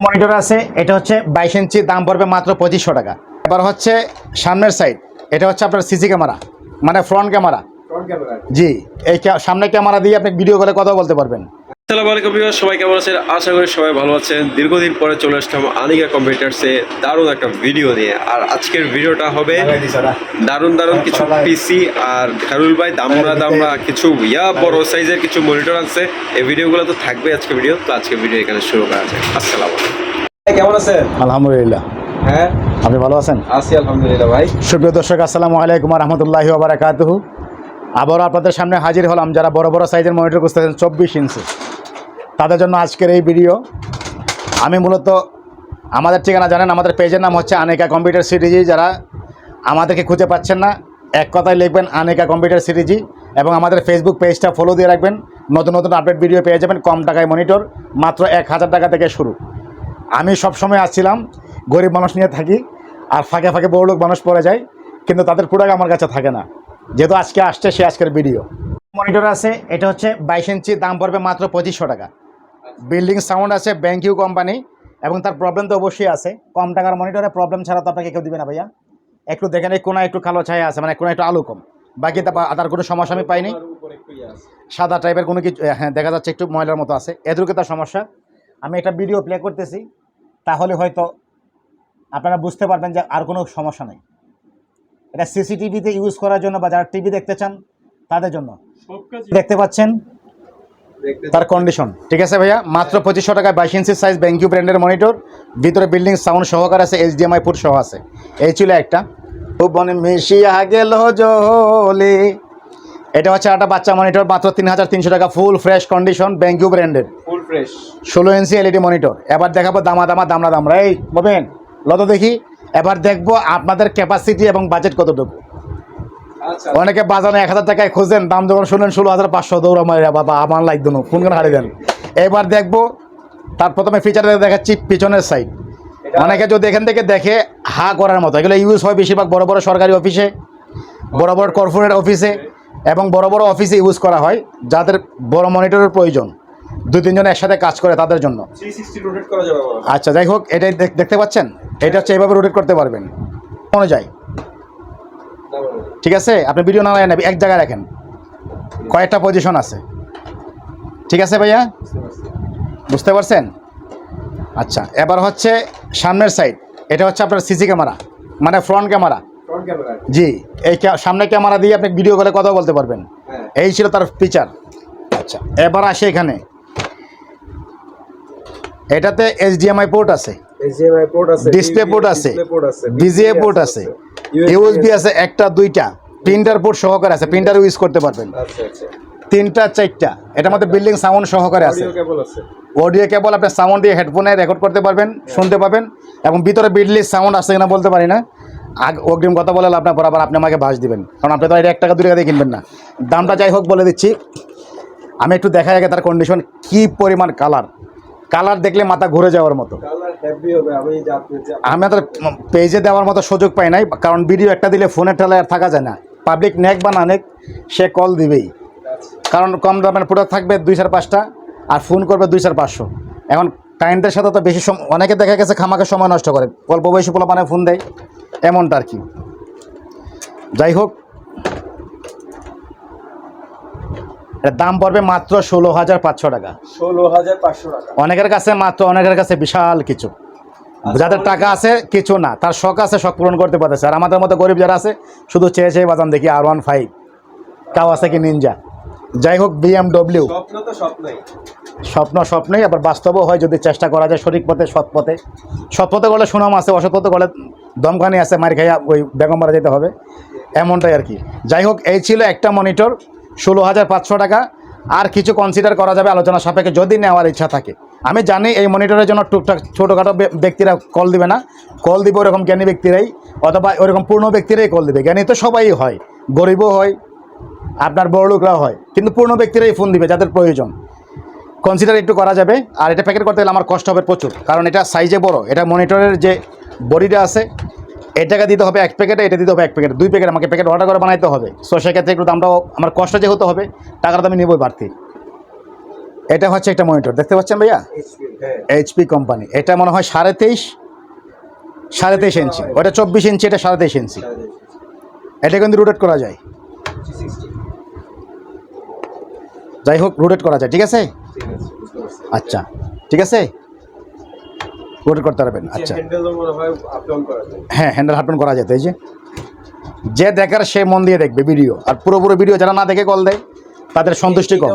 Monitor আছে এটা হচ্ছে বাইশ ইঞ্চি দাম পড়বে মাত্র পঁচিশশো টাকা। এবার হচ্ছে সামনের সাইড এটা হচ্ছে আপনার সিসি ক্যামেরা মানে ফ্রন্ট ক্যামেরা জি এই সামনে ক্যামেরা দিয়ে আপনি ভিডিও করে কথা বলতে পারবেন। আসসালামু আলাইকুম ভিউয়ার সবাই কেমন আছেন? আশা করি সবাই ভালো আছেন। দীর্ঘদিন পরে চলে আসলাম আনিকা কম্পিউটার্সে দারুণ একটা ভিডিও নিয়ে। আর আজকের ভিডিওটা হবে দারুণ দারুণ কিছু পিসি আর খারুল ভাই দামরা দামরা কিছু ইয়া বড় সাইজের কিছু মনিটর আছে এই ভিডিওগুলো তো থাকবে আজকে ভিডিও। তো আজকে ভিডিও এখানে শুরু করা যায় আসসালামু আলাইকুম। কেমন আছেন? আলহামদুলিল্লাহ। হ্যাঁ? আপনি ভালো আছেন? আছি আলহামদুলিল্লাহ ভাই। সুপ্রিয় দর্শক আসসালামু আলাইকুম রহমতুল্লাহি বারাকাতুহু। আবারও আপনাদের সামনে হাজির হলাম যারা বড় বড় সাইজের মনিটর খুঁজতেছেন চব্বিশ ইঞ্চি। তাদের জন্য আজকের এই ভিডিও। আমি মূলত আমাদের ঠিকানা জানেন, আমাদের পেজের নাম হচ্ছে আনেকা কম্পিউটার সিরিজি, যারা আমাদেরকে খুঁজে পাচ্ছেন না, এক কথায় লিখবেন আনেকা কম্পিউটার সিরিজি এবং আমাদের ফেসবুক পেজটা ফলো দিয়ে রাখবেন। নতুন নতুন আপডেট ভিডিও পেয়ে যাবেন, কম টাকায় মনিটর মাত্র এক হাজার টাকা থেকে শুরু। আমি সব সময় আসছিলাম, গরিব মানুষ নিয়ে থাকি, আর ফাঁকে ফাঁকে বড় লোক মানুষ পড়ে যায়, কিন্তু তাদের প্রোডাক্ট আমার কাছে থাকে না। যেহেতু আজকে আসছে সে আজকের ভিডিও মনিটর আছে, এটা হচ্ছে বাইশ ইঞ্চি, দাম পড়বে মাত্র পঁচিশশো টাকা। বিল্ডিং সাউন্ড আছে ব্যাংকিউ কোম্পানি এবং তার প্রবলেম তো অবশ্যই আছে। কম টাকার মনিটরে প্রবলেম ছাড়া তো আপনাকে কেউ দিবে না ভাইয়া। একটু দেখেন এই কোনায় একটু কালো ছায়া আছে মানে কোনায় একটু আলো কম। বাকি তা- তার কোনো সমস্যা আমি পাইনি। সাদা টাইপের কোনো কিছু হ্যাঁ দেখা যাচ্ছে একটু ময়লার মতো আছে। এদেরকে তার সমস্যা? আমি একটা ভিডিও প্লে করতেছি। তাহলে হয়তো আপনারা বুঝতে পারবেন যে আর কোনো সমস্যা নেই। এটা সিসিটিভিতে ইউজ করার জন্য বা যারা টিভি দেখতে চান তাদের জন্য। দেখতে পাচ্ছেন? তার কন্ডিশন ঠিক আছে ভাইয়া? মাত্র পঁচিশশো টাকায় বাইশ ইঞ্চি সাইজ ব্যাংকিউ ব্র্যান্ডের মনিটর ভিতরে বিল্ডিং সাউন্ড সহকার আছে এইচ এইচডিএমআই ফুট সহ আছে। এই ছিল একটা। বনে মিশিয়া গেল জলে। এটা হচ্ছে একটা বাচ্চা মনিটর মাত্র তিন হাজার তিনশো টাকা ফুল ফ্রেশ কন্ডিশন ব্যাংকিউ ব্র্যান্ডের ফুল ফ্রেশ ষোলো ইঞ্চি এলইডি মনিটর এবার দেখাবো দামা দামা দামরা দামরা। এই ববেন লত দেখি। এবার দেখব আপনাদের ক্যাপাসিটি এবং বাজেট কতটুকু। অনেকে বাজানো এক হাজার টাকায় খুঁজেন দাম যখন শুনলেন ষোলো হাজার পাঁচশো দৌড়া মারিয়া বাবা আমার লাইক দেন ফোন হারিয়ে দেন? এবার দেখব তার প্রথমে ফিচারে দেখাচ্ছি পিছনের সাইড অনেকে যদি এখান থেকে দেখে হা করার মতো। এগুলো ইউজ হয় বেশিরভাগ বড় বড় সরকারি অফিসে বড় বড় কর্পোরেট অফিসে এবং বড় বড় অফিসে ইউজ করা হয় যাদের বড় মনিটরের প্রয়োজন। দুই তিনজন একসাথে কাজ করে তাদের জন্য। আচ্ছা যাই হোক এটাই দেখ- দেখতে পাচ্ছেন? এটা হচ্ছে এইভাবে রোটেট করতে পারবেন। অনুযায়ী। ঠিক আছে? আপনি ভিডিও না নেন এক জায়গায় রাখেন। কয়েকটা পজিশন আছে। ঠিক আছে ভাইয়া? বুঝতে পারছেন? আচ্ছা এবার হচ্ছে সামনের সাইড এটা হচ্ছে আপনার সিসি ক্যামেরা মানে ফ্রন্ট ক্যামেরা জি এই সামনে ক্যামেরা দিয়ে আপনি ভিডিও করে কথা বলতে পারবেন। হ্যাঁ। এই ছিল তার ফিচার আচ্ছা এবার আসে এখানে। এটাতে এইচডিএমআই পোর্ট আছে। ডিসপ্লে পোর্ট আছে বিজিএ পোর্ট আছে। ইউএসবি আছে একটা দুইটা। প্রিন্টার পোর্ট সহকারে আছে প্রিন্টার ইউজ করতে পারবেন। আচ্ছা আচ্ছা। তিনটা চারটা। এটার মধ্যে বিল্ডিং সাউন্ড সহকারে আছে। অডিও কেবল আপনি সাউন্ড দিয়ে হেডফোনে রেকর্ড করতে পারবেন শুনতে পাবেন এবং ভিতরে বিল্ডিং সাউন্ড আছে কিনা বলতে পারি না। আগ অগ্রিম কথা বলে আপনার বরাবর আপনি আমাকে বাস দিবেন। কারণ আপনি তো এটা এক টাকা দু টাকা দিয়ে কিনবেন না। দামটা যাই হোক বলে দিচ্ছি। আমি একটু দেখা আগে তার কন্ডিশন কি পরিমাণ কালার কালার দেখলে মাথা ঘুরে যাওয়ার মতো। আমি তো পেজে দেওয়ার মতো সুযোগ পাই নাই কারণ ভিডিও একটা দিলে ফোনের ঠেলায় আর থাকা যায় না। পাবলিক নেক বা না নেক সে কল দিবেই। কারণ কম দামের প্রোডাক্ট থাকবে দুই চার পাঁচটা আর ফোন করবে দুই চার পাঁচশো। এখন ক্লায়েন্টের সাথে তো বেশি অনেকে দেখা গেছে খামাকে সময় নষ্ট করে। অল্প বয়সী পোলা মানে ফোন দেয় এমনটা আর কি। যাই হোক দাম পড়বে মাত্র ষোলো হাজার পাঁচশো টাকা। ষোলো হাজার পাঁচশো টাকা। অনেকের কাছে মাত্র অনেকের কাছে বিশাল কিছু। যাদের টাকা আছে কিছু না। তার শখ আছে শখ পূরণ করতে পারতেছে। আর আমাদের মতো গরিব যারা আছে শুধু চেয়ে চেয়ে বাজান দেখি আর ওয়ান ফাইভ কাও আছে কি নিনজা যাই হোক বিএমডব্লিউ স্বপ্ন তো স্বপ্নই। স্বপ্ন স্বপ্নই আবার বাস্তবও হয় যদি চেষ্টা করা যায় সঠিক পথে সৎ পথে। সৎ পথে গেলে সুনাম আছে অসৎ পথে গেলে দমকানি আছে মার খাইয়া ওই বেগম মারা যেতে হবে। এমনটাই আর কি। যাই হোক এই ছিল একটা মনিটর ষোলো হাজার পাঁচশো টাকা। আর কিছু কনসিডার করা যাবে আলোচনা সাপেক্ষে যদি নেওয়ার ইচ্ছা থাকে। আমি জানি এই মনিটরের জন্য টুকটাক ছোটোখাটো ব্যক্তিরা কল দিবে না। কল দিবে ওরকম জ্ঞানী ব্যক্তিরাই, অথবা ওরকম পূর্ণ ব্যক্তিরাই কল দিবে। জ্ঞানী তো সবাই হয়। গরিবও হয়, আপনার বড় লোকরাও হয়। কিন্তু পূর্ণ ব্যক্তিরাই ফোন দিবে যাদের প্রয়োজন। কনসিডার একটু করা যাবে। আর এটা প্যাকেট করতে গেলে আমার কষ্ট হবে প্রচুর। কারণ এটা সাইজে বড়। এটা মনিটরের যে বডিটা আছে এটাকে দিতে হবে এক প্যাকেটে, এটা দিতে হবে এক প্যাকেট। দুই প্যাকেট আমাকে প্যাকেট অর্ডার করে বানাইতে হবে। সো সেক্ষেত্রে একটু দামটাও, আমার কষ্ট যে হতে হবে টাকাটা তো আমি নেবই বাড়তি। এটা হচ্ছে একটা মনিটর দেখতে পাচ্ছেন ভাইয়া? এইচপি কোম্পানি এটা মনে হয় সাড়ে তেইশ সাড়ে তেইশ ইঞ্চি ওটা চব্বিশ ইঞ্চি এটা সাড়ে তেইশ ইঞ্চি এটা কিন্তু রোটেট করা যায়। যাই হোক রোটেট করা যায়। ঠিক আছে? আচ্ছা। ঠিক আছে? রোটেট করতে পারবেন আচ্ছা। হয় হ্যাঁ হ্যান্ডেল হাটন করা যেত এই যে। যে দেখার সে মন দিয়ে দেখবে ভিডিও আর পুরো পুরো ভিডিও যারা না দেখে কল দেয় তাদের সন্তুষ্টি কম।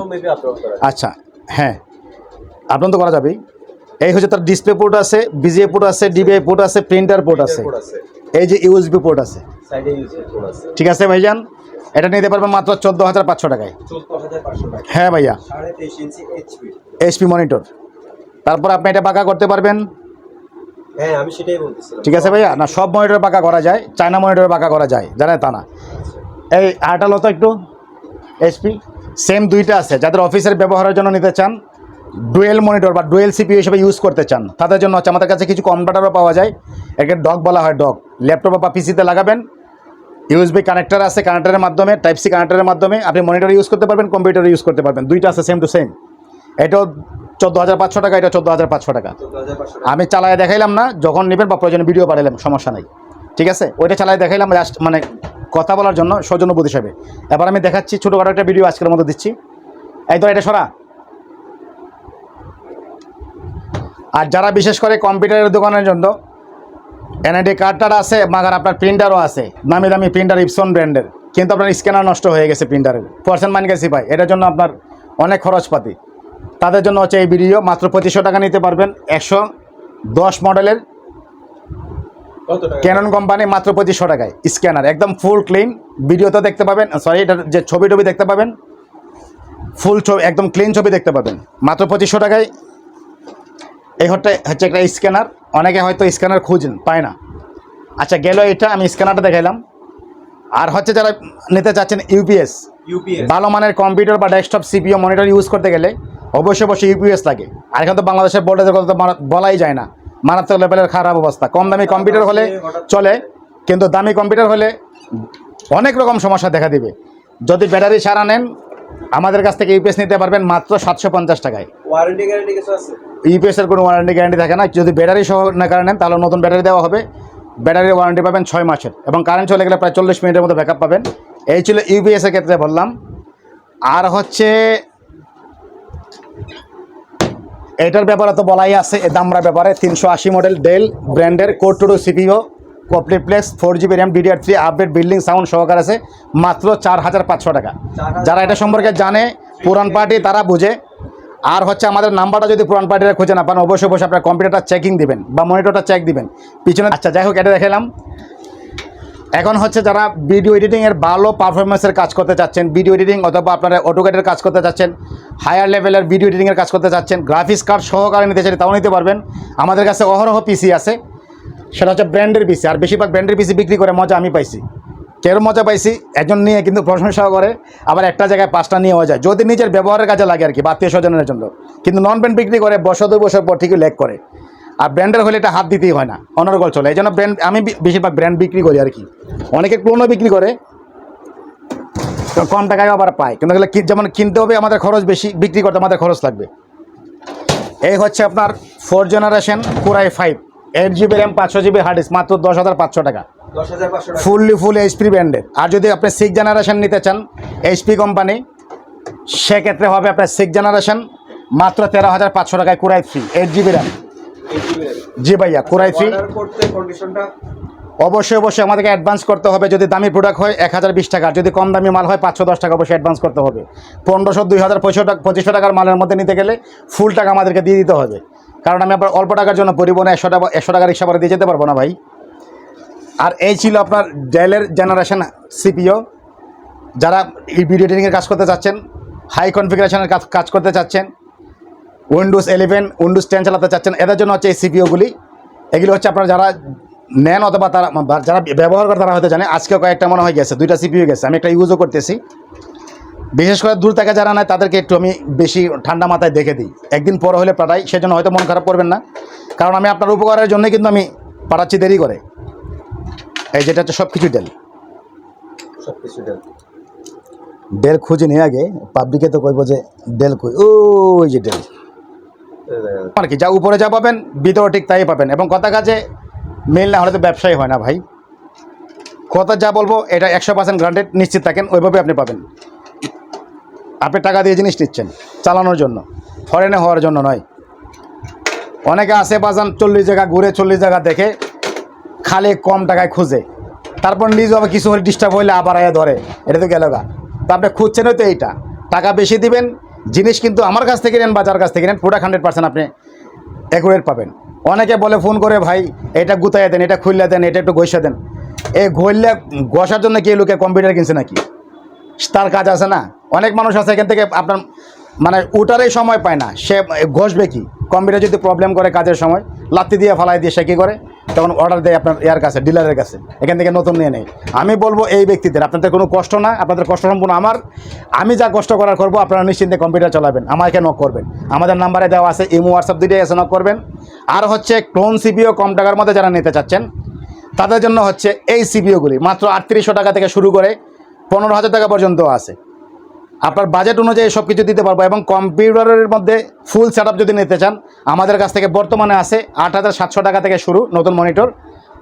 আচ্ছা হ্যাঁ আপন তো করা যাবেই। এই হচ্ছে তার ডিসপ্লে পোর্ট আছে বিজিএ পোর্ট আছে ডিবিআই পোর্ট আছে প্রিন্টার পোর্ট আছে। এই যে ইউএসবি পোর্ট আছে। ঠিক আছে ভাইজান? এটা নিতে পারবেন মাত্র চোদ্দ হাজার পাঁচশো টাকায়। হ্যাঁ ভাইয়া। 23 ইঞ্চি এইচপি এইচপি মনিটর তারপর আপনি এটা পাকা করতে পারবেন। হ্যাঁ ঠিক আছে ভাইয়া? না, সব মনিটর পাকা করা যায় চায়না মনিটর পাকা করা যায়, জানেন তা না? এই আরটা লো তো একটু এইচপি সেম দুইটা আছে, যাদের অফিসের ব্যবহারের জন্য নিতে চান ডুয়েল মনিটর বা ডুয়েল সিপি হিসেবে ইউজ করতে চান, তাদের জন্য হচ্ছে আমাদের কাছে কিছু কনভার্টারও পাওয়া যায়, একে ডগ বলা হয় ডগ ল্যাপটপ বা পিসিতে লাগাবেন ইউএসবি কানেক্টার আছে কানেক্টরের মাধ্যমে টাইপ সি কানেক্টরের মাধ্যমে, আপনি মনিটর ইউজ করতে পারবেন কম্পিউটার ইউজ করতে পারবেন, দুইটা আছে সেম টু সেম এটাও চোদ্দ হাজার পাঁচশো টাকা, এটা চোদ্দ হাজার পাঁচশো টাকা। আমি চালায় দেখাইলাম না, যখন নেবেন বা প্রয়োজনে ভিডিও পাঠালাম সমস্যা নাই। ঠিক আছে? ওইটা চালায় দেখাইলাম জাস্ট মানে কথা বলার জন্য সৌজন্য সৌজন্যবোধ হিসাবে। এবার আমি দেখাচ্ছি, ছোটোখাটো একটা ভিডিও আজকের মতো দিচ্ছি। এই তো এটা সরা। আর যারা বিশেষ করে কম্পিউটারের দোকানের জন্য, এনআইডি কার্ডটার আছে, মাগার আপনার প্রিন্টারও আছে, নামি দামি প্রিন্টার ইপসন ব্র্যান্ডের কিন্তু আপনার স্ক্যানার নষ্ট হয়ে গেছে প্রিন্টারের পার্সেন্ট মান গেছি ভাই, এটার জন্য আপনার অনেক খরচপাতি। তাদের জন্য হচ্ছে এই ভিডিও। মাত্র পঁচিশশো টাকা নিতে পারবেন। একশো দশ মডেলের ক্যানন কোম্পানি মাত্র পঁচিশশো টাকায়। স্ক্যানার একদম ফুল ক্লিন ভিডিওতে দেখতে পাবেন। সরি এটার যে ছবি টবি দেখতে পাবেন। ফুল ছবি একদম ক্লিন ছবি দেখতে পাবেন। মাত্র পঁচিশশো টাকায়। এই হচ্ছে হচ্ছে একটা স্ক্যানার অনেকে হয়তো স্ক্যানার খুঁজেন পায় না। আচ্ছা গেল এটা আমি স্ক্যানারটা দেখাইলাম। আর হচ্ছে যারা নিতে চাচ্ছেন ইউপিএস ইউপিএস ভালো মানের কম্পিউটার বা ডেস্কটপ সিপিও মনিটর ইউজ করতে গেলে অবশ্যই অবশ্যই ইউপিএস লাগে। আর এখন তো বাংলাদেশের বোর্ডের কথা তো বলাই যায় না। মারাত্মক লেভেলের খারাপ অবস্থা। কম দামি কম্পিউটার হলে চলে কিন্তু দামি কম্পিউটার হলে অনেক রকম সমস্যা দেখা দিবে। যদি ব্যাটারি সারা নেন আমাদের কাছ থেকে ইউপিএস নিতে পারবেন মাত্র সাতশো পঞ্চাশ টাকায়। ওয়ারেন্টি গ্যারান্টি কিছু আছে? ইউপিএসের কোনো ওয়ারেন্টি গ্যারান্টি থাকে না। যদি ব্যাটারি সহ না কারণে নেন তাহলে নতুন ব্যাটারি দেওয়া হবে। ব্যাটারির ওয়ারেন্টি পাবেন ছয় মাসের। এবং কারেন্ট চলে গেলে প্রায় চল্লিশ মিনিটের মতো ব্যাকআপ পাবেন। এই ছিল ইউপিএসের ক্ষেত্রে বললাম। আর হচ্ছে এটার ব্যাপারে তো বলাই আছে, এ দামরা ব্যাপারে। তিনশো আশি মডেল ডেল ব্র্যান্ডের core two CPU complete plex four GB RAM DDR three update building sound সহকার আছে, মাত্র চার হাজার পাঁচশো টাকা। যারা এটা সম্পর্কে জানে, পুরান পার্টি তারা বুঝে। আর হচ্ছে আমাদের নাম্বারটা যদি পুরান পার্টিরা খুঁজে না পান, অবশ্যই অবশ্যই আপনার কম্পিউটারটা চেকিং দিবেন বা মনিটরটা চেক দিবেন। পিছনে আচ্ছা যাই হোক, এটা দেখালাম এখন হচ্ছে যারা ভিডিও এডিটিংয়ের ভালো পারফরমেন্সের কাজ করতে চাচ্ছেন ভিডিও এডিটিং অথবা আপনারা অটোকেটের কাজ করতে চাচ্ছেন হায়ার লেভেলের ভিডিও এডিটিংয়ের কাজ করতে চাচ্ছেন গ্রাফিক্স কার্ড সহকারে নিতে চাই তাও নিতে পারবেন। আমাদের কাছে অহরহ পিসি আছে, সেটা হচ্ছে ব্র্যান্ডের পিসি আর বেশিরভাগ ব্র্যান্ডের পিসি বিক্রি করে মজা আমি পাইছি। কেউ মজা পাইছি, একজন নিয়ে কিন্তু প্রশংসাও করে, আবার একটা জায়গায় পাঁচটা নিয়েও যায়, যদি নিজের ব্যবহারের কাজে লাগে আর কি, বা আত্মীয় স্বজনের জন্য। কিন্তু নন ব্র্যান্ড বিক্রি করে, বছর দুই বছর পর ঠিকই লেক করে। আর ব্র্যান্ডের হলে এটা হাত দিতেই হয় না অনর্গল চলে। এই জন্য ব্র্যান্ড আমি বেশিরভাগ ব্র্যান্ড বিক্রি করি আর কি। অনেকে ক্লোনও বিক্রি করে। কম টাকায় আবার পায়। কিন্তু এগুলো যেমন কিনতে হবে আমাদের খরচ বেশি বিক্রি করতে আমাদের খরচ লাগবে। এই হচ্ছে আপনার four generation core i five eight GB RAM পাঁচশো জিবি হার্ড ডিস্ক মাত্র দশ হাজার পাঁচশো টাকা। ফুললি ফুল এইচপি ব্র্যান্ডের আর যদি আপনি সিক্স জেনারেশন নিতে চান এইচপি কোম্পানি সেক্ষেত্রে হবে আপনার সিক্স জেনারেশন মাত্র তেরো হাজার পাঁচশো টাকায় core i three eight GB RAM 8 GB জি ভাইয়া কুরাই কন্ডিশনটা অবশ্যই অবশ্যই আমাদেরকে অ্যাডভান্স করতে হবে। যদি দামি প্রোডাক্ট হয় এক হাজার বিশ টাকা। যদি কম দামি মাল হয় পাঁচশো দশ টাকা অবশ্যই অ্যাডভান্স করতে হবে। পনেরোশো দুই হাজার পঁচিশশো টাকা পঁচিশশো টাকার মালের মধ্যে নিতে গেলে ফুল টাকা আমাদেরকে দিয়ে দিতে হবে। কারণ আমি আপনার অল্প টাকার জন্য পরিবহনে একশো টাকা একশো টাকা রিক্সা করে দিয়ে যেতে পারব না ভাই। আর এই ছিল আপনার ডেলের জেনারেশন সিপিও যারা এই ভিডিও এডিটিংয়ের কাজ করতে চাচ্ছেন হাই কনফিগারেশনের কাজ কাজ করতে চাচ্ছেন উইন্ডোজ ইলেভেন উইন্ডোজ টেন চালাতে চাচ্ছেন এদের জন্য হচ্ছে এই সিপিওগুলি এগুলো হচ্ছে আপনারা যারা নেন অথবা তারা যারা ব্যবহার করে তারা হয়তো জানে আজকে কয়েকটা মনে হয়ে গেছে দুইটা সিপিও গেছে আমি একটা ইউজও করতেছি। বিশেষ করে দূর থেকে যারা নেয় তাদেরকে একটু আমি বেশি ঠান্ডা মাথায় দেখে দিই। একদিন পর হলে পাঠাই সেজন্য হয়তো মন খারাপ করবেন না কারণ আমি আপনার উপকারের জন্যই কিন্তু আমি পাঠাচ্ছি দেরি করে। এই যেটা হচ্ছে সব কিছু ডেল সবকিছু দেন ডেল ডেল খুঁজে নিয়ে আগে পাবলিকে তো কইব যে ডেল কই ও ওই যে ডেল আর কি, যা উপরে যা পাবেন, ভিতরে ঠিক তাই পাবেন। এবং কথা কাজে মেল না হলে তো ব্যবসায়ী হয় না ভাই। কথা যা বলব, এটা একশো পার্সেন্ট গ্রান্টেড নিশ্চিত থাকেন, ওইভাবে আপনি পাবেন। আপনি টাকা দিয়ে জিনিস নিচ্ছেন, চালানোর জন্য। ফরেনে হওয়ার জন্য নয়। অনেকে আসে বাজান, চল্লিশ জায়গা ঘুরে চল্লিশ জায়গা দেখে, খালি কম টাকায় খুঁজে। তারপর নিজ আবার কিছু হলে ডিস্টার্ব হইলে আবার আয়া ধরে। এটা তো গেল গা। তো আপনি খুঁজছেন তো এইটা। টাকা বেশি দিবেন জিনিস কিন্তু আমার কাছ থেকে নেন বা যার কাছ থেকে নেন প্রোডাক্ট হান্ড্রেড পার্সেন্ট আপনি অ্যাকুরেট পাবেন। অনেকে বলে ফোন করে, ভাই, এটা গুতাইয়া দেন, এটা খুললে দেন, এটা একটু ঘষা দেন। এই ঘইলে ঘষার জন্য কি লোকে কম্পিউটার কিনছে নাকি? তার কাজ আছে না? অনেক মানুষ আছে এখান থেকে আপনার মানে ওটারই সময় পায় না। সে ঘষবে কি? কম্পিউটার যদি প্রবলেম করে কাজের সময়, লাত্তি দিয়ে, ফালাই দিয়ে সে কী করে? তখন অর্ডার দেয় আপনার ইয়ার কাছে ডিলারের কাছে। এখান থেকে নতুন নিয়ে নেয়। আমি বলব এই ব্যক্তিদের, আপনাদের কোনো কষ্ট না, আপনাদের কষ্ট সম্পূর্ণ আমার। আমি যা কষ্ট করার করব, আপনারা নিশ্চিন্তে কম্পিউটার চালাবেন, আমাকে নক করবেন। আমাদের নাম্বারে দেওয়া আছে, ইমো হোয়াটসঅ্যাপ দুইটাই এসে নক করবেন। আর হচ্ছে ক্লোন সিপিও কম টাকার মধ্যে যারা নিতে চাচ্ছেন, তাদের জন্য হচ্ছে এই সিপিওগুলি মাত্র আটত্রিশশো টাকা থেকে শুরু করে পনেরো হাজার টাকা পর্যন্ত আছে। আপনার বাজেট অনুযায়ী সব কিছু দিতে পারব এবং কম্পিউটারের মধ্যে ফুল সেট যদি নিতে চান আমাদের কাছ থেকে বর্তমানে আছে আট হাজার সাতশো টাকা থেকে শুরু নতুন মনিটর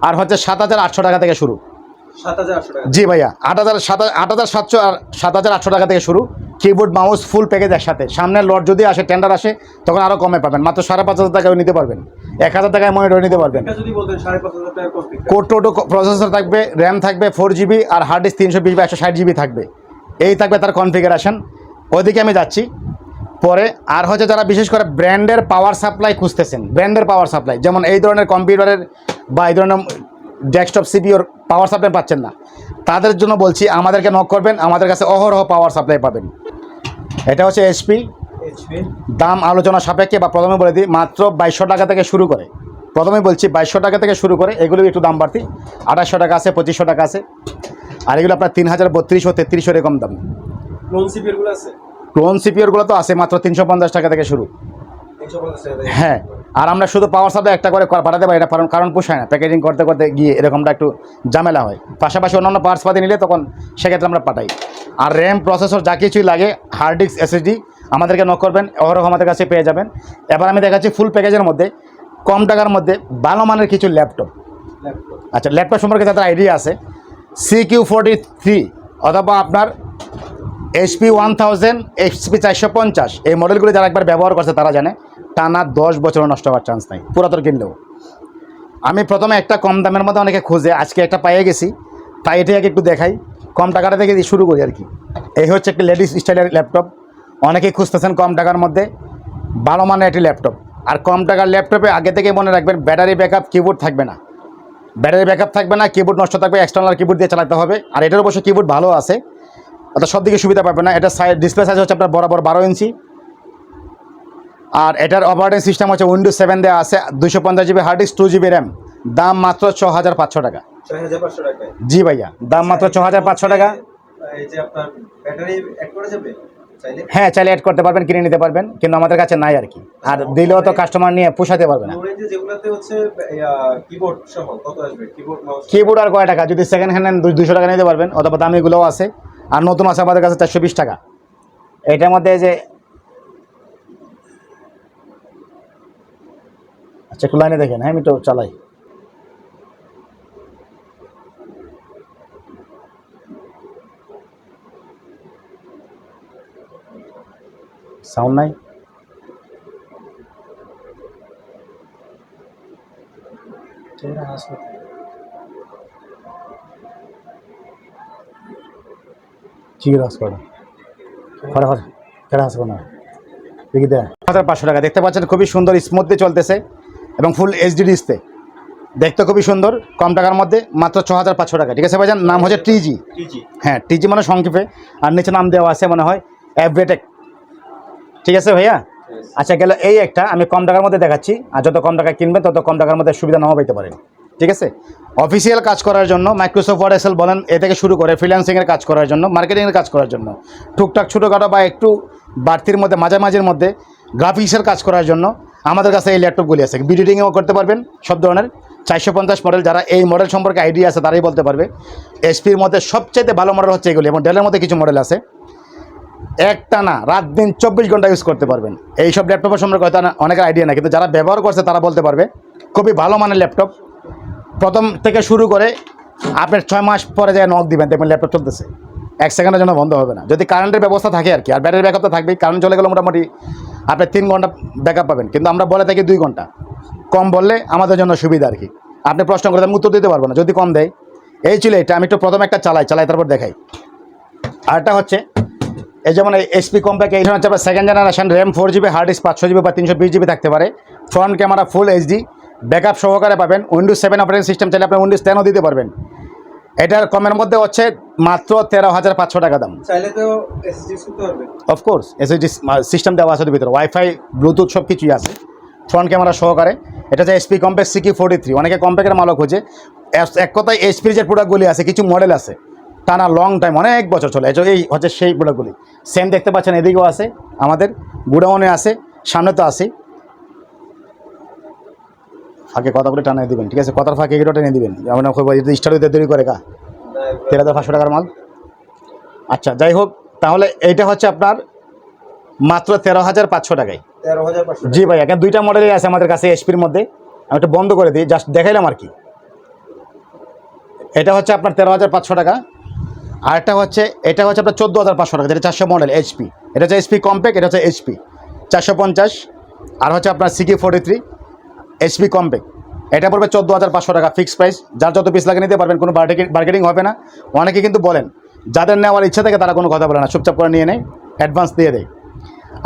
আর হচ্ছে সাত হাজার আটশো টাকা থেকে শুরু। টাকা। জি ভাইয়া আট হাজার সাত আট হাজার সাতশো আর সাত হাজার আটশো টাকা থেকে শুরু। কিবোর্ড মাউস ফুল প্যাকেজ একসাথে। সামনে লট যদি আসে টেন্ডার আসে তখন আরও কমে পাবেন। মাত্র সাড়ে পাঁচ হাজার টাকাও নিতে পারবেন। এক হাজার টাকায় মনিটর নিতে পারবেন। টাকা টোটো প্রসেসর থাকবে র্যাম থাকবে ফোর জিবি আর হার্ড ডিস্ক তিনশো বিশ বা একশো ষাট জিবি থাকবে। এই থাকবে তার কনফিগারেশন ওইদিকে আমি যাচ্ছি। পরে আর হচ্ছে যারা বিশেষ করে ব্র্যান্ডের পাওয়ার সাপ্লাই খুঁজতেছেন ব্র্যান্ডের পাওয়ার সাপ্লাই যেমন এই ধরনের কম্পিউটারের বা এই ধরনের ডেস্কটপ সিপিওর পাওয়ার সাপ্লাই পাচ্ছেন না। তাদের জন্য বলছি আমাদেরকে নক করবেন আমাদের কাছে অহরহ পাওয়ার সাপ্লাই পাবেন। এটা হচ্ছে এসপি এইচপি দাম আলোচনা সাপেক্ষে বা প্রথমে বলে দিই মাত্র বাইশশো টাকা থেকে শুরু করে। প্রথমে বলছি বাইশশো টাকা থেকে শুরু করে এগুলো একটু দাম বাড়তি। আঠাশশো টাকা আছে পঁচিশশো টাকা আছে। আর এগুলো আপনার তিন হাজার বত্রিশশো তেত্রিশশো এরকম দাম। লোন সিপিএরগুলো আছে? ক্লোন সিপিওরগুলো তো আছে মাত্র তিনশো পঞ্চাশ টাকা থেকে শুরু। হ্যাঁ আর আমরা শুধু পাওয়ার সাপ্লাই একটা করে পাঠাতে পারি এটা কারণ কারণ পোষায় না প্যাকেজিং করতে করতে গিয়ে এরকমটা একটু ঝামেলা হয়। পাশাপাশি অন্যান্য পার্টস পাতি নিলে তখন সেক্ষেত্রে আমরা পাঠাই। আর র্যাম প্রসেসর যা কিছুই লাগে হার্ড ডিস্ক এসএসডি আমাদেরকে নক করবেন অহরহ আমাদের কাছে পেয়ে যাবেন। এবার আমি দেখাচ্ছি ফুল প্যাকেজের মধ্যে কম টাকার মধ্যে ভালো মানের কিছু ল্যাপটপ ল্যাপটপ আচ্ছা ল্যাপটপ সম্পর্কে তাদের আইডিয়া আছে। সি কিউ ফোরটি থ্রি অথবা আপনার এইচপি ওয়ান থাউজেন্ড এইচপি চারশো পঞ্চাশ। এই মডেলগুলো যারা একবার ব্যবহার করছে, তারা জানে, টানা দশ বছর নষ্ট হওয়ার চান্স নাই। পুরাতন কিনলেও। আমি প্রথমে একটা কম দামের মধ্যে অনেকে খুঁজে, আজকে একটা পেয়ে গেছি। তাই এটাই আগে একটু দেখাই। কম টাকাটা থেকে শুরু করি আর কি। এই হচ্ছে একটি লেডিস স্টাইলের ল্যাপটপ অনেকেই খুঁজতেছেন কম টাকার মধ্যে। ভালো মানের একটি ল্যাপটপ আর কম টাকার ল্যাপটপে আগে থেকে মনে রাখবেন ব্যাটারি ব্যাকআপ কিবোর্ড থাকবে না। ব্যাটারি ব্যাকআপ থাকবে না কিবোর্ড নষ্ট থাকবে এক্সটার্নাল কিবোর্ড দিয়ে চালাতে হবে। আর এটার অবশ্য কিবোর্ড ভালো আছে। অর্থাৎ সব দিকে সুবিধা পাবে না। এটা সাইড ডিসপ্লে সাইজ হচ্ছে আপনার বরাবর বারো ইঞ্চি। আর এটার অপারেটিং সিস্টেম হচ্ছে উইন্ডোজ সেভেন দেওয়া আছে দুশো পঞ্চাশ GB hard disk two GB RAM দাম মাত্র ছ হাজার পাঁচশো টাকা জি ভাইয়া দাম মাত্র ছ হাজার পাঁচশো টাকা। হ্যাঁ চাইলে অ্যাড করতে পারবেন কিনে নিতে পারবেন কিন্তু আমাদের কাছে নাই আর কি। আর দিলেও তো কাস্টমার নিয়ে পোষাতে পারবে না। কিবোর্ড আর কয় টাকা? যদি সেকেন্ড হ্যান্ড নেন দুশো টাকা নিতে পারবেন অথবা দামিগুলোও আছে। আর নতুন আছে আমাদের কাছে চারশো বিশ টাকা। এটার মধ্যে যে আচ্ছা একটু লাইনে দেখেন হ্যাঁ আমি তো চালাই। সাউন্ড নাই? চিকের দেখি দেয় হাজার পাঁচশো টাকা। দেখতে পাচ্ছেন খুবই সুন্দর স্মুথলি চলতেছে এবং ফুল এইচডি ডিসপ্লে দেখতে খুবই সুন্দর কম টাকার মধ্যে মাত্র ছ হাজার পাঁচশো টাকা। ঠিক আছে ভাইজান? নাম হচ্ছে টিজি। হ্যাঁ টিজি মানে সংক্ষেপে। আর নিচে নাম দেওয়া আছে মনে হয় অ্যাভরেটেক ঠিক আছে ভাইয়া? আচ্ছা গেল এই একটা আমি কম টাকার মধ্যে দেখাচ্ছি। আর যত কম টাকা কিনবেন তত কম টাকার মধ্যে সুবিধা নাও পেতে পারেন। ঠিক আছে? অফিসিয়াল কাজ করার জন্য মাইক্রোসফট ওয়ার্ড এসএল বলেন এ থেকে শুরু করে ফ্রিল্যান্সিংয়ের কাজ করার জন্য মার্কেটিংয়ের কাজ করার জন্য টুকটাক ছোটোখাটো বা একটু বাড়তির মধ্যে মাঝামাঝির মধ্যে গ্রাফিক্সের কাজ করার জন্য আমাদের কাছে এই ল্যাপটপগুলি আছে। বিডিটিংও করতে পারবেন সব ধরনের। চারশো পঞ্চাশ মডেল যারা এই মডেল সম্পর্কে আইডিয়া আছে তারাই বলতে পারবে। এসপির মধ্যে সবচেয়ে ভালো মডেল হচ্ছে এগুলি এবং ডেলের মধ্যে কিছু মডেল আছে। একটা না, রাত দিন চব্বিশ ঘণ্টা ইউজ করতে পারবেন। এইসব ল্যাপটপের সম্পর্কে হয়তো অনেকের আইডিয়া না কিন্তু যারা ব্যবহার করছে তারা বলতে পারবে, খুবই ভালো মানের ল্যাপটপ প্রথম থেকে শুরু করে আপনার ছয় মাস পরে যায় নক দিবেন, দেখবেন ল্যাপটপ চলতেছে। এক সেকেন্ডের জন্য বন্ধ হবে না। যদি কারেন্টের ব্যবস্থা থাকে আর কি, আর ব্যাটারি ব্যাকআপ তো থাকবেই কারেন্ট চলে গেলে মোটামুটি আপনি তিন ঘণ্টা ব্যাকআপ পাবেন। কিন্তু আমরা বলে থাকি দুই ঘণ্টা। কম বললে আমাদের জন্য সুবিধা আর কি। আপনি প্রশ্ন করে আমি উত্তর দিতে পারব না, যদি কম দেয়। এই ছিল এটা আমি একটু প্রথম একটা চালাই চালাই তারপর দেখাই। আরেকটা হচ্ছে এই যেমন এসপি কম্প্যাক্ট এই ধরনের হচ্ছে আপনার second generation RAM four GB hard disk পাঁচশো জিবি বা তিনশো বিশ জিবি থাকতে পারে। Front camera full HD backup সহকারে পাবেন। উইন্ডোজ সেভেন অপারেটিং সিস্টেম চাইলে আপনি উইন্ডোজ টেনও দিতে পারবেন। এটার কমের মধ্যে হচ্ছে মাত্র তেরো হাজার পাঁচশো টাকা দাম। চাইলে তো অফকোর্স এসএসডি সিস্টেম দেওয়া আছে ভিতরে। ওয়াইফাই ব্লুটুথ সব কিছুই আছে। ফ্রন্ট ক্যামেরা সহকারে। এটা হচ্ছে এসপি কম্প্যাক্ট সিকি ফোর্টি থ্রি অনেকে কম্প্যাক্টের মালক খোঁজে। এক- এক কথায় এইচপির যে প্রোডাক্টগুলি আছে কিছু মডেল আছে। টানা লং টাইম অনেক বছর চলে। এই এই হচ্ছে সেই প্রোডাক্টগুলি সেম দেখতে পাচ্ছেন এদিকেও আছে আমাদের গুডাউনে আছে সামনে তো আছে। ফাঁকে কথাগুলি টানিয়ে দিবেন ঠিক আছে? কথার ফাঁকে এগুলো টেনে দিবেন। যেমন স্টার হইতে দেরি করে কা তেরো হাজার পাঁচশো টাকার মাল। আচ্ছা যাই হোক তাহলে এইটা হচ্ছে আপনার মাত্র তেরো হাজার পাঁচশো টাকায়। তেরো হাজার জি ভাই এখানে দুইটা মডেলই আছে আমাদের কাছে এসপির মধ্যে। আমি একটু বন্ধ করে দিই জাস্ট দেখাইলাম আর কি। এটা হচ্ছে আপনার তেরো হাজার পাঁচশো টাকা। আরেকটা হচ্ছে, এটা হচ্ছে আপনার চোদ্দ হাজার পাঁচশো টাকা, যেটা চারশো মডেল এইচপি এটা হচ্ছে এইচপি কম্প্যাক্ট এটা হচ্ছে এইচপি চারশো পঞ্চাশ, আর হচ্ছে আপনার সিকি ফোর্টি থ্রি এইচপি কম্প্যাক্ট এটা পড়বে চোদ্দ হাজার পাঁচশো টাকা ফিক্স প্রাইস যার যত পিস লাগে নিতে পারবেন, কোনো মার্কেটিং হবে না। অনেকে কিন্তু বলেন, যাদের নেওয়ার ইচ্ছা থাকে, তারা কোনো কথা বলে না, চুপচাপ করে নিয়ে নেয় অ্যাডভান্স দিয়ে দেয়।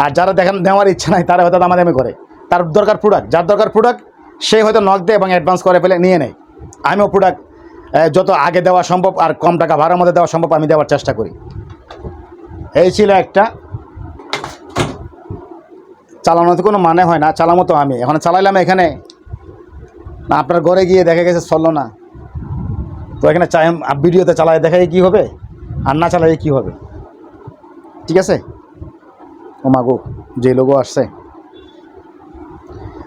আর যারা দেখেন, নেওয়ার ইচ্ছা নাই, তারা হয়তো দামাদামি করে। তার দরকার প্রোডাক্ট যার দরকার প্রোডাক্ট সে হয়তো নক দেয় এবং অ্যাডভান্স করে ফেলে, নিয়ে নেয়। আমিও প্রোডাক্ট যত আগে দেওয়া সম্ভব আর কম টাকা ভাড়ার মধ্যে দেওয়া সম্ভব আমি দেওয়ার চেষ্টা করি। এই ছিল একটা। চালানো তো কোনো মানে হয় না, চালামো তো আমি। এখন চালাইলাম এখানে। না, আপনার ঘরে গিয়ে দেখা গেছে, চলল না। তো এখানে চাই, ভিডিওতে চালাই দেখাই কি হবে, আর না চালাই কি হবে। ঠিক আছে? ও মাগো যে লোগো আসছে।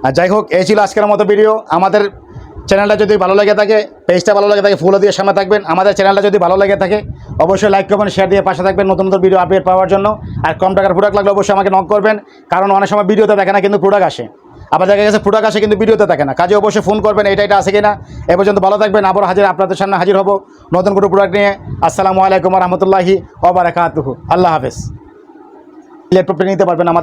আর যাই হোক, এই ছিল আজকের মতো ভিডিও। আমাদের চ্যানেলটা যদি ভালো লেগে থাকে, পেজটা ভালো লেগে থাকে ফুলও দিয়ে সামনে থাকবেন। আমাদের চ্যানেলটা যদি ভালো লেগে থাকে, অবশ্যই লাইক করবেন শেয়ার দিয়ে পাশে থাকবেন নতুন নতুন ভিডিও আপডেট পাওয়ার জন্য। আর কম টাকার প্রোডাক্ট লাগলে অবশ্যই আমাকে নক করবেন, কারণ অনেক সময় ভিডিওতে দেখে না, কিন্তু প্রোডাক্ট আসে। আবার দেখা গেছে প্রোডাক্ট আসে, কিন্তু ভিডিওতে থাকে না। কাজে অবশ্যই ফোন করবেন, এটা এটা আসে কিনা? এ পর্যন্ত ভালো থাকবেন, আবার হাজির আপনাদের সামনে হাজির হব নতুন কোনো প্রোডাক্ট নিয়ে। আসসালামু আলাইকুম রহমতুল্লাহি ওবরাকাতুহু আল্লাহ হাফেজ। ল্যাপটপটা নিতে পারবেন আমাদের